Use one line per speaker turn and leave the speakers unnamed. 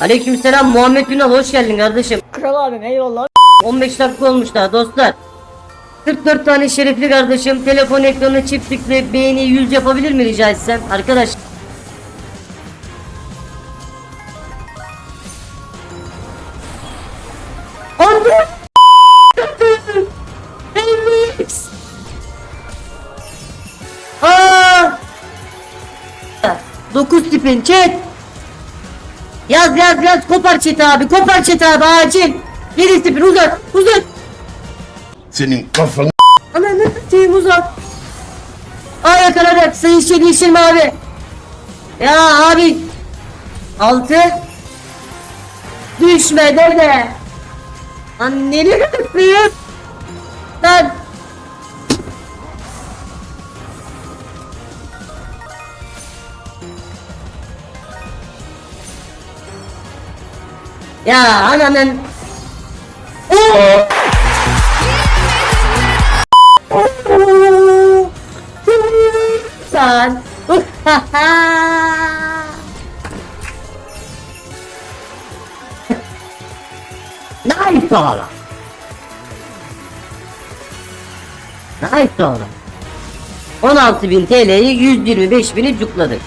Aleykümselam Muhammed Ünal hoş geldin kardeşim.
Kral abim eyvallah.
15 dakika olmuş daha dostlar. 44 tane şerefli kardeşim telefon ekranı çift tıklayıp beğeni 100 yapabilir mi rica etsem arkadaş. Anne! Elvis! Aa! 9 tipin chat. Yaz yaz yaz kopar chat abi kopar chat abi acil. 7 tipin uzat uzat.
Senin kafanı
Ananı satayım uzat. Aa yakaladık. Sayın şey yeşil mavi. Ya abi. Altı. Düşme dede. Anneni öpeyim. Ya ananın. Oo. Sen. nice oğlum. Nice oğlum. 16.000 TL'yi 125.000'i cukladık.